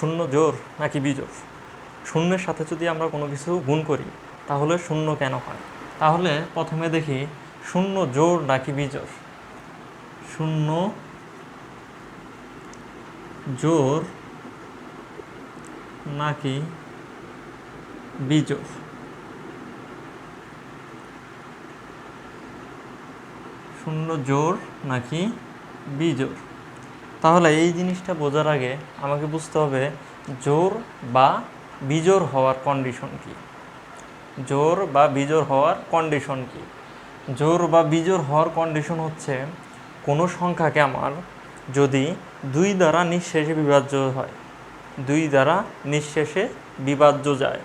শূন্য জোর নাকি বিজোর? শূন্যের সাথে যদি আমরা কোনো কিছু গুণ করি, তাহলে শূন্য কেন হয়? তাহলে প্রথমে দেখি, শূন্য জোর নাকি বিজোর? শূন্য জোর নাকি বিজোর? শূন্য জোর নাকি বিজোর? তাহলে এই জিনিসটা বোঝার আগে আমাকে বুঝতে হবে জোর বা বিজোর হওয়ার কন্ডিশন কি? জোর বা বিজোর হওয়ার কন্ডিশন কি? জোর বা বিজোর হওয়ার কন্ডিশন হচ্ছে কোনো সংখ্যাকে আমার যদি দুই দ্বারা নিঃশেষে বিভাজ্য হয়, দুই দ্বারা নিঃশেষে বিভাজ্য যায়।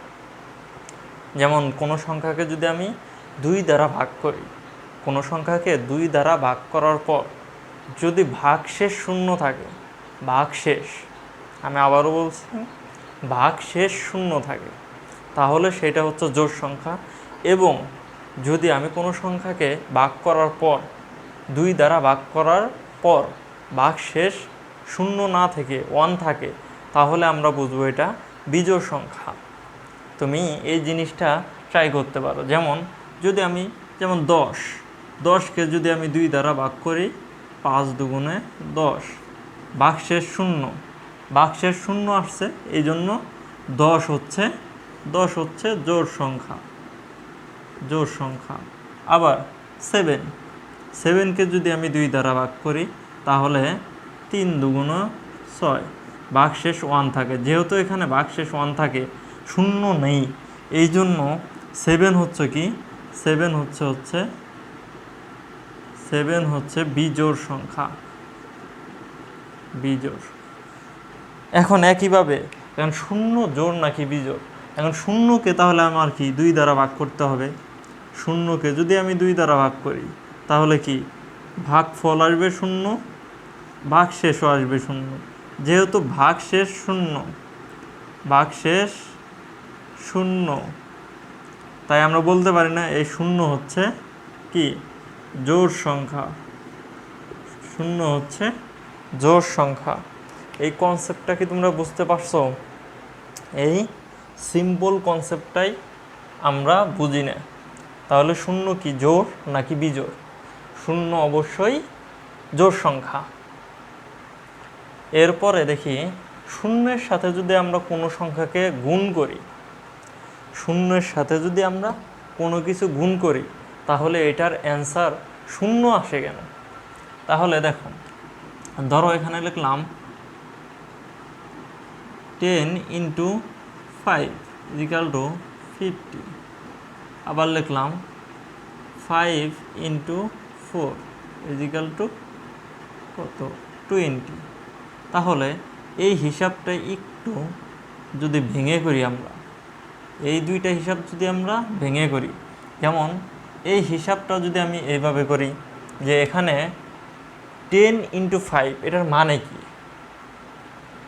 যেমন কোনো সংখ্যাকে যদি আমি দুই দ্বারা ভাগ করি, কোনো সংখ্যাকে দুই দ্বারা ভাগ করার পর যদি ভাগশেষ শূন্য থাকে ভাগশেষ আমি আবারও বলছি ভাগশেষ শূন্য থাকে, তাহলে সেটা হচ্ছে জোড় সংখ্যা এবং যদি আমি কোনো সংখ্যাকে ভাগ করার পর, দুই দ্বারা ভাগ করার পর ভাগশেষ শূন্য না থেকে ওয়ান থাকে, তাহলে আমরা বুঝব এটা বিজোড় সংখ্যা। তুমি এই জিনিসটা ট্রাই করতে পারো। যেমন, যদি আমি, যেমন দশ, দশকে যদি আমি দুই দ্বারা ভাগ করি পাঁচ দুগুণে দশ। বাক্সের শূন্য। বাক্সের শূন্য আসছে এই জন্য দশ হচ্ছে দশ হচ্ছে জোড় সংখ্যা। জোড় সংখ্যা। আবার সেভেন সেভেনকে যদি আমি দুই দ্বারা ভাগ করি, তাহলে তিন দুগুণ ছয়। বাক্সেস ওয়ান থাকে। যেহেতু এখানে বাক্সেস ওয়ান থাকে, শূন্য নেই। এই জন্য সেভেন হচ্ছে কি? সেভেন হচ্ছে হচ্ছে সেভেন হচ্ছে বিজোড় সংখ্যা। বিজোড়। এখন একইভাবে, এখন শূন্য জোর নাকি বিজোড়? এখন শূন্যকে তাহলে আমার কি দুই দ্বারা ভাগ করতে হবে? শূন্যকে যদি আমি দুই দ্বারা ভাগ করি, তাহলে কি ভাগ ফল আসবে শূন্য? ভাগ শেষও আসবে শূন্য। যেহেতু ভাগ শেষ শূন্য ভাগ শেষ শূন্য। তাই আমরা বলতে পারি না, এই শূন্য হচ্ছে কি? জোড় সংখ্যা। শূন্য হচ্ছে জোড় সংখ্যা। এই কনসেপ্টটা কি তোমরা বুঝতে পারছ? এই সিম্পল কনসেপ্টটাই আমরা বুঝি না। তাহলে শূন্য কি জোড় নাকি বিজোড়? শূন্য অবশ্যই জোড় সংখ্যা। এরপরে দেখি, শূন্যের সাথে যদি আমরা কোনো সংখ্যাকে গুণ করি, শূন্যের সাথে যদি আমরা কোনো কিছু গুণ করি তাহলে এটার অ্যান্সার শূন্য আসে কেন? তাহলে দেখো ধরো এখানে লিখলাম ten into five is equal to fifty. আবার লিখলাম five into four is equal to কত? টোয়েন্টি। তাহলে এই হিসাবটা একটু যদি ভেঙে করি আমরা, এই দুইটা হিসাব যদি আমরা ভেঙে করি, যেমন এই হিসাবটা যদি আমি এইভাবে করি যে এখানে টেন ইন্টু ফাইভ এটার মানে কি?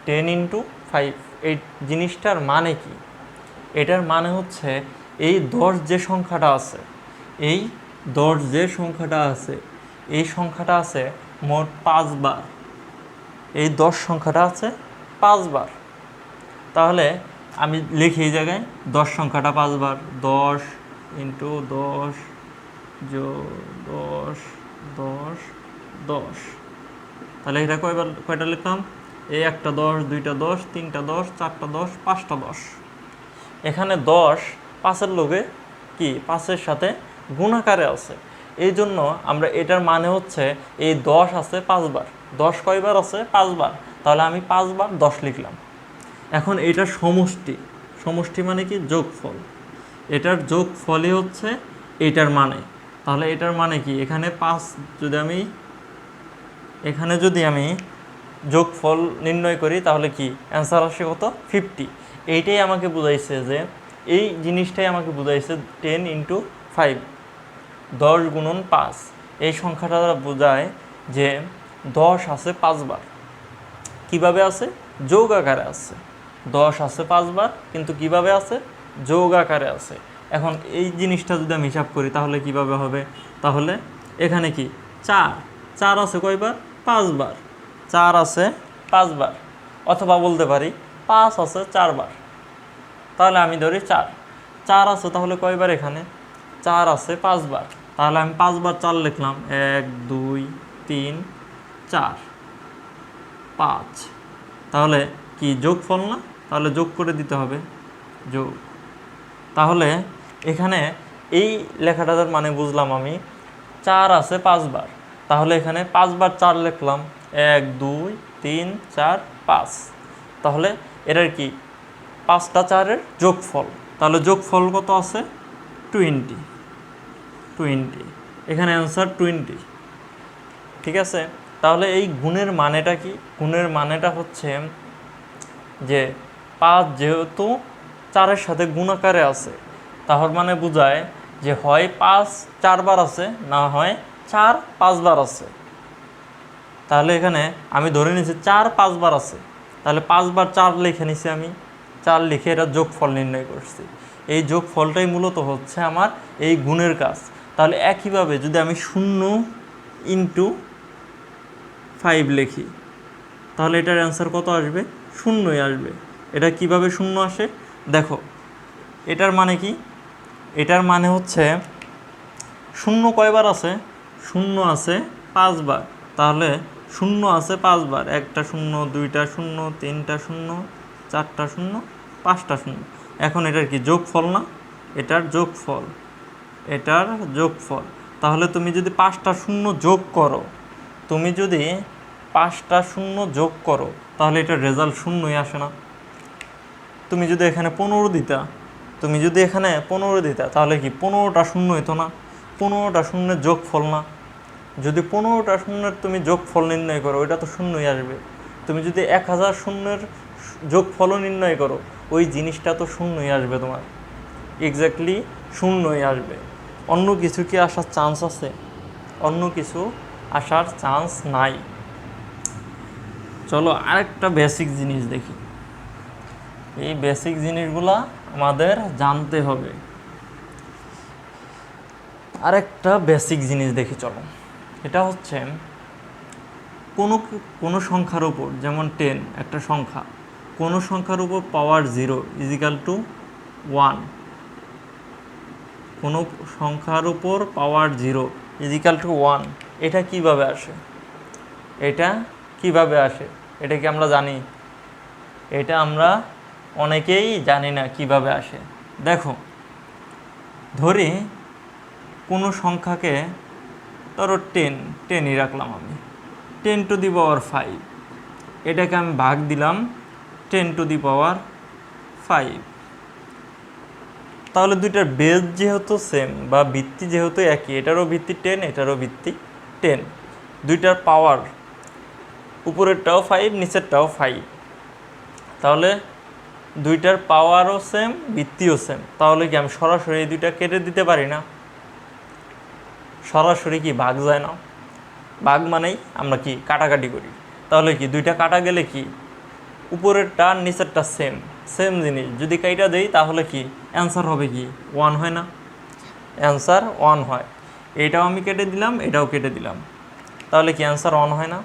টেন ইন্টু ফাইভ এই জিনিসটার মানে কি? এটার মানে হচ্ছে এই দশ যে সংখ্যাটা আছে, এই দশ যে সংখ্যাটা আছে, এই সংখ্যাটা আছে মোট পাঁচবার, এই দশ সংখ্যাটা আছে পাঁচবার। তাহলে আমি লিখি এই জায়গায় দশ সংখ্যাটা পাঁচবার, দশ ইন্টু দশ যো দশ দশ। দশ তাহলে এটা কয়বার কয়টা লিখলাম? এই একটা দশ, দুইটা দশ, তিনটা দশ, চারটা দশ, পাঁচটা দশ। এখানে দশ পাঁচের লোকে কি? পাঁচের সাথে গুণাকারে আছে। এই জন্য আমরা এটার মানে হচ্ছে এই দশ আছে পাঁচবার। দশ কয়বার আছে? পাঁচবার। তাহলে আমি পাঁচবার দশ লিখলাম। এখন এটার সমষ্টি। সমষ্টি মানে কি? যোগফল। এটার যোগফলই হচ্ছে এটার মানে। তাহলে এটার মানে কি? এখানে পাঁচ যদি আমি, এখানে যদি আমি যোগফল নির্ণয় করি, তাহলে কি? অ্যান্সার আসে কত? ফিফটি এইটাই আমাকে বুঝাইছে যে, এই জিনিসটাই আমাকে বুঝাইছে টেন ইন্টু ফাইভ দশ গুণন পাঁচ। এই সংখ্যাটা বোঝায় যে দশ আছে পাঁচবার। কীভাবে আছে? যোগ আকারে আছে। দশ আছে পাঁচবার, কিন্তু কীভাবে আছে? যোগ আকারে আছে। এখন এই জিনিসটা যদি আমি হিসাব করি, তাহলে কীভাবে হবে? তাহলে এখানে কি? চার। চার আছে কয়বার? পাঁচবার। চার আছে পাঁচবার। অথবা বলতে পারি, পাঁচ আছে চারবার। তাহলে আমি ধরি চার। চার আছে তাহলে কয়বার এখানে? চার আছে পাঁচবার। তাহলে আমি পাঁচবার চার লিখলাম। এক, দুই, তিন, চার, পাঁচ। তাহলে কি যোগফল না? তাহলে যোগ করে দিতে হবে। যোগ। তাহলে এখানে এই লেখাটার মানে বুঝলাম আমি চার আছে পাঁচবার। তাহলে এখানে পাঁচবার চার লিখলাম। এক, দুই, তিন, চার, পাঁচ। তাহলে এটার কি? পাঁচটা চারের যোগফল। তাহলে যোগফল কত আছে? টোয়েন্টি। টোয়েন্টি। এখানে অ্যান্সার টোয়েন্টি। ঠিক আছে? তাহলে এই গুণের মানেটা কি? গুণের মানেটা হচ্ছে যে পাঁচ যেহেতু চারের সাথে গুণাকারে আছে তাহর মানে বোঝায় যে হয় পাঁচ, চারবার আছে, না হয় চার, পাঁচবার আছে। তাহলে এখানে আমি ধরে নিয়েছি চার, পাঁচবার আছে। তাহলে পাঁচবার চার লিখে নিছি আমি। চার লিখে এটা যোগফল নির্ণয় করছি। এই যোগফলটাই মূলত হচ্ছে আমার এই গুণের কাজ। তাহলে একইভাবে যদি আমি শূন্য ইন্টু ফাইভ লিখি, তাহলে এটার অ্যান্সার কত আসবে? শূন্যই আসবে। এটা কীভাবে শূন্য আসে? দেখো, এটার মানে কি? এটার মানে হচ্ছে শূন্য কয়বার আছে? শূন্য আছে পাঁচবার। তাহলে শূন্য আছে পাঁচবার। একটা শূন্য, দুইটা শূন্য, তিনটা শূন্য, চারটা শূন্য, পাঁচটা শূন্য। এখন এটার কি যোগফল না? এটার যোগফল। এটার যোগফল। তাহলে তুমি যদি পাঁচটা শূন্য যোগ করো, তুমি যদি পাঁচটা শূন্য যোগ করো, তাহলে এটার রেজাল্ট শূন্যই আসে না। তুমি যদি এখানে পনেরো দিতা তুমি যদি এখানে পনেরো দিতা, তাহলে কি পনেরোটা শূন্য হতো না? পনেরোটা শূন্যের যোগ ফল না? যদি পনেরোটা শূন্যের তুমি যোগ ফল নির্ণয় করো, ওইটা তো শূন্যই আসবে। তুমি যদি এক হাজার শূন্যের যোগফলও নির্ণয় করো, ওই জিনিসটা তো শূন্যই আসবে তোমার। এক্স্যাক্টলি শূন্যই আসবে। অন্য কিছু কি আসার চান্স আছে? অন্য কিছু আসার চান্স নাই। চলো আরেকটা বেসিক জিনিস দেখি। এই বেসিক জিনিসগুলা আমাদের জানতে হবে। আরেকটা বেসিক জিনিস দেখি চলো। এটা হচ্ছে কোনো কোনো সংখ্যার উপর, যেমন টেন একটা সংখ্যা, কোনো সংখ্যার উপর power zero is equal to one কোনো সংখ্যার উপর power zero is equal to one এটা কীভাবে আসে? এটা কীভাবে আসে? এটা কি আমরা জানি? এটা আমরা অনেকেই জানি না কীভাবে আসে। দেখো, ধরি কোনো সংখ্যাকে ধরো টেন টেনই রাখলাম আমি। Ten to the power five এটাকে আমি ভাগ দিলাম ten to the power five তাহলে দুইটার বেজ যেহেতু সেম বা ভিত্তি যেহেতু একই, এটারও ভিত্তি টেন এটারও ভিত্তি টেন দুইটার পাওয়ার উপরেরটাও ফাইভ নিচেরটাও ফাইভ তাহলে দুইটার পাওয়ারও সেম ভিত্তিও সেম তাহলে কি আমি সরাসরি এই দুইটা কেটে দিতে পারি না? সরাসরি কি ভাগ যায় না? ভাগ মানেই আমরা কি কাটাকাটি করি। তাহলে কি দুইটা কাটা গেলে কি? উপরেরটা নিচেরটা সেম সেম জিনিস। যদি কাইটা দেই, তাহলে কি অ্যান্সার হবে কি? ওয়ান হয় না? অ্যান্সার ওয়ান হয়। এটাও আমি কেটে দিলাম, এটাও কেটে দিলাম। তাহলে কি অ্যান্সার ওয়ান হয় না?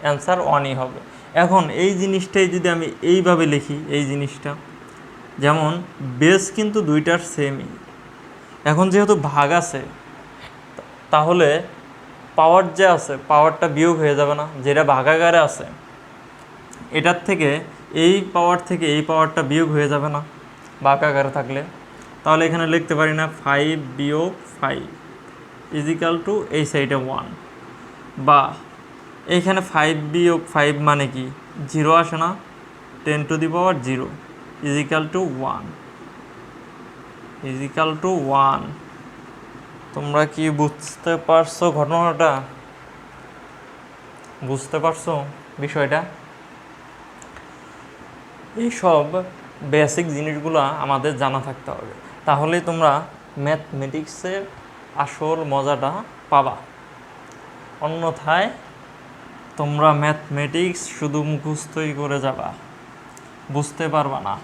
অ্যান্সার ওয়ানই হবে। এখন এই জিনিসটাই যদি আমি এইভাবে লিখি, এই জিনিসটা, যেমন বেস কিন্তু দুইটার সেমই এখন যেহেতু ভাগ আছে, তাহলে পাওয়ার যে আছে পাওয়ারটা বিয়োগ হয়ে যাবে না, যেটা ভাগাগারে আছে। এটার থেকে এই পাওয়ার থেকে এই পাওয়ারটা বিয়োগ হয়ে যাবে না ভাগাগারে থাকলে। তাহলে এখানে লিখতে পারি না ফাইভ বিয়োগ ফাইভ ইজিক্যাল টু এই সাইডে ওয়ান বা এইখানে ফাইভ বিয়োগ ফাইভ মানে কি? জিরো আসে না। Ten to the power zero is equal to one is equal to one তোমরা কি বুঝতে পারছ ঘটনাটা? বুঝতে পারছ বিষয়টা? এইসব বেসিক জিনিসগুলো আমাদের জানা থাকতে হবে। তাহলে তোমরা ম্যাথমেটিক্সের আসল মজাটা পাবা। অন্যথায় তোমরা ম্যাথমেটিক্স শুধু মুখস্থই করে যাবা। বুঝতে পারবা না।